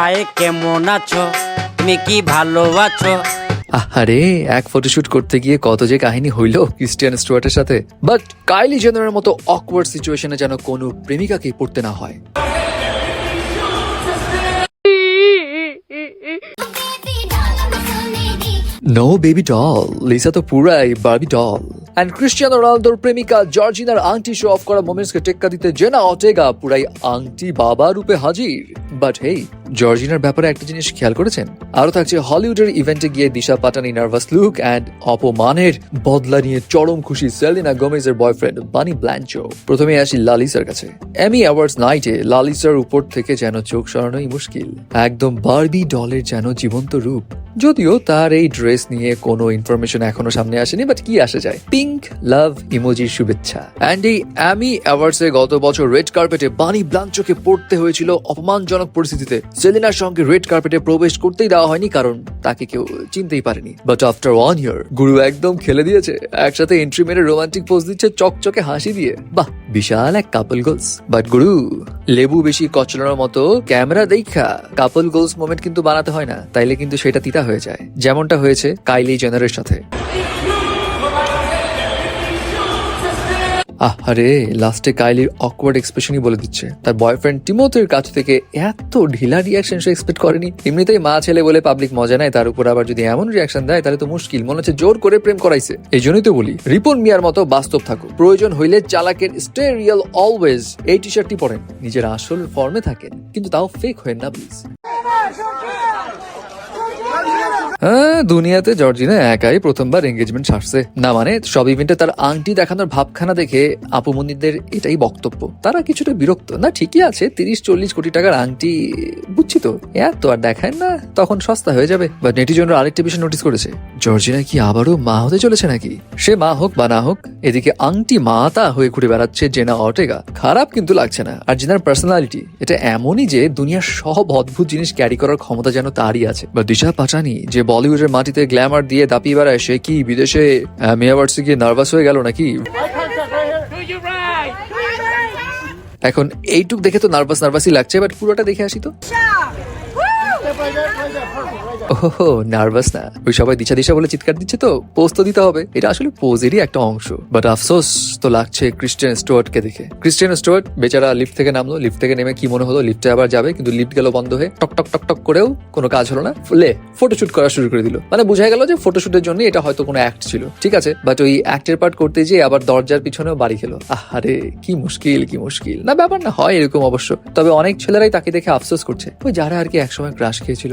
High কেমন আছো? তুমি কি ভালো আছো? আরে এক ফটোশুট করতে গিয়ে কত যে কাহিনী হইল ক্রিস্টিয়ান স্টুয়ার্টের সাথে। বাট কাইলি জেনারের মতো অকওয়ার্ড সিচুয়েশনে যেন কোনো প্রেমিকাকে পড়তে না হয়। নো বেবি ডল লিসা তো পুরাই বারবি ডল অ্যান্ড ক্রিস্টিয়ানো রোনালদোর প্রেমিকা জর্জিনার আংটি শো অফ করা মোমেন্টসকে টেক্কা দিতে জেনা অটেগা পুরাই আংটি বাবা রূপে হাজির। বাট হেই জর্জিনার ব্যাপারে একটা জিনিস খেয়াল করেছেন? আরও থাকছে, হলিউডের ইভেন্টে গিয়ে Disha Patani nervous look and অপমানের বদলা নিয়ে চরম খুশি সেলিনা গোমেজের বয়ফ্রেন্ড বানি ব্ল্যাঞ্চো। প্রথমে আসি লালিসার কাছে। এমি অ্যাওয়ার্ডস নাইটে লালিসার উপর থেকে যেন চোখ সরানোই মুশকিল। একদম বারবি ডলের যেন জীবন্ত রূপ। যদিও তার এই ড্রেস নিয়ে কোনো ইনফরমেশন এখনও সামনে আসেনি বাট কি আসে যায়? পিঙ্ক লাভ ইমোজির শুভেচ্ছা। অ্যান্ড এই অ্যামি অ্যাওয়ার্ডসে গত বছর রেড কার্পেটে বানি ব্লাঞ্চোকে পড়তে হয়েছিল অপমানজনক পরিস্থিতিতে। সেলিনার সঙ্গে রেড কার্পেটে প্রবেশ করতেই দেওয়া হয়নি, কারণ তাকে কেউ চিনতেই পারেনি। বাট আফটার ওয়ান ইয়ার গুরু একদম খেলে দিয়েছে। একসাথে এন্ট্রি মেরে রোমান্টিক পোজ দিচ্ছে চকচকে হাসি দিয়ে। বাহ, বিশাল এক কাপল গোলস বাট গুরু লেবু বেশি কচলানোর মতো ক্যামেরা দেখা কাপল গোলস মোমেন্ট কিন্তু বানাতে হয় না, তাইলে কিন্তু সেটা তিতা হয়ে যায়। যেমনটা হয়েছে কাইলি জেনারের সাথে। আরে লাস্টে কাইলির অকওয়ার্ড এক্সপ্রেশনই বলে দিচ্ছে। তার বয়ফ্রেন্ড টিমোথের কাছ থেকে এত ঢিলা রিয়াকশন সে এক্সপেক্ট করেনি। এমনিতেই মা ছেলে বলে পাবলিক মজা নেয়, তার উপর আবার যদি এমন রিয়াকশন দেয়, তাহলে তো মুশকিল, মনে হচ্ছে জোর করে প্রেম করাইছে। এই জন্যই তো বলি, রিপন মিয়ার মতো বাস্তব থাকো প্রয়োজন হইলে চালাকের স্টে রিয়েল অলওয়েজ এই টি শার্টটি পরেন। নিজের আসল ফর্মে থাকেন, কিন্তু তাও ফেক হয়েন না প্লিজ দুনিয়াতে জর্জিনা একাই প্রথমবার এঙ্গেজমেন্ট সারছে না মানে সব ইভেন্টে তার আংটি দেখানোর ভাবখানা দেখে আপু মন্দিরদের এটাই বক্তব্য। তারা কিছুটা বিরক্ত। না, ঠিকই আছে তিরিশ চল্লিশ কোটি টাকার আংটি, বুঝছি তো। এত আর দেখায় না, তখন সস্তা হয়ে যাবে। বা নেটিজনরা আরেকটা বিষয় নোটিস করেছে। জর্জিনা কি আবারও মা হতে চলেছে নাকি? সে মা হোক বা না হোক এদিকে আংটি মাতা হয়ে ঘুরে বেড়াচ্ছে জেনা অটেগা খারাপ কিন্তু লাগছে না। আর জেনার পার্সোনালিটি এটা এমনই যে দুনিয়ার সব অদ্ভুত জিনিস ক্যারি করার ক্ষমতা যেন তারই আছে। বা দিশা পাটানি যে বলিউডের মাটিতে গ্ল্যামার দিয়ে দাপিয়ে বেড়ায়, সে কি বিদেশে মেয়াবার্সে গিয়ে নার্ভাস হয়ে গেল নাকি? এখন এইটুক দেখে তো নার্ভাস নার্ভাসই লাগছে বাট পুরোটা দেখে আসি তো। ওহো নার্ভাস না। ওই সবাই দিশা দিশা বলে চিৎকার দিচ্ছে তো পোজ তো দিতে হবে। এটা আসলে পোজেরই একটা অংশ। বাট আফসোস তো লাগছে ক্রিস্টিয়ান স্টুয়ার্টকে দেখে। ক্রিস্টিয়ান স্টুয়ার্ট বেচারা লিফট থেকে নামলো লিফট থেকে নেমে কি মনে হলো লিফটে আবার যাবে, কিন্তু লিফট গেল বন্ধ হয়ে টক টক টক টক করেও কোনো কাজ হলো না। লে ফটোশুট করা শুরু করে দিল। মানে বোঝা গেল যে ফটোশুটের জন্য এটা হয়তো কোনো অ্যাক্ট ছিল। ঠিক আছে? বাট ওই অ্যাক্টের পার্ট করতে যেয়ে আবার দরজার পিছনেও বাড়ি খেলো। আরে কি মুশকিল কি মুশকিল। না, ব্যাপার না, হয় এরকম অবশ্য। তবে অনেক ছেলেরাই তাকে দেখে আফসোস করছে। ওই যারা আর কি একসময় ক্রাশ খেয়েছিল।